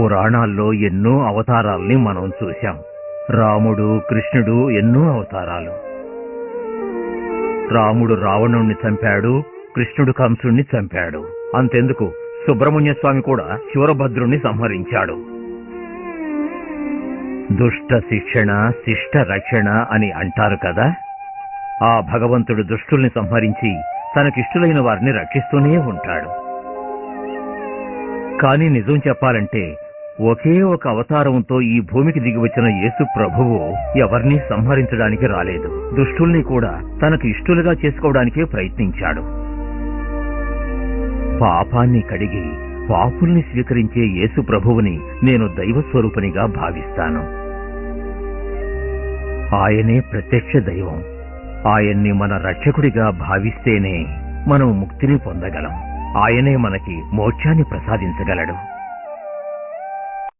పురాణాల్లో ఎన్నో అవతారాల్ని మనం చూశాం. రాముడు కృష్ణుడు ఎన్నో అవతారాలు. రాముడు రావణుణ్ణి చంపాడు కృష్ణుడు కంసుణ్ణి చంపాడు. అంతెందుకు? సుబ్రహ్మణ్య స్వామి కూడా శివరభద్రుణ్ణి సంహరించాడు. దుష్ట శిక్షణ శిష్ట రక్షణ అని అంటారు కదా? ఆ భగవంతుడు దుష్టుల్ని సంహరించి తనకిష్టులైన వారిని రక్షిస్తూనే ఉంటాడు. కాని నిజం చెప్పాలంటే ఒకే ఒక అవతారంతో ఈ భూమికి దిగివచ్చిన యేసు ప్రభువు ఎవరిని సంహరించడానికి రాలేదు. దుష్టుల్ని కూడా తనకు ఇష్టులుగా చేసుకోవడానికే ప్రయత్నించాడు. పాపాన్ని కడిగి పాపుల్ని స్వీకరించే యేసు ప్రభువుని నేను దైవస్వరూపునిగా భావిస్తాను. ఆయనే ప్రత్యక్ష దైవం. ఆయన్ని మన రక్షకుడిగా భావిస్తేనే మనం ముక్తిని పొందగలం. ఆయనే మనకి మోక్షాన్ని ప్రసాదించగలడు.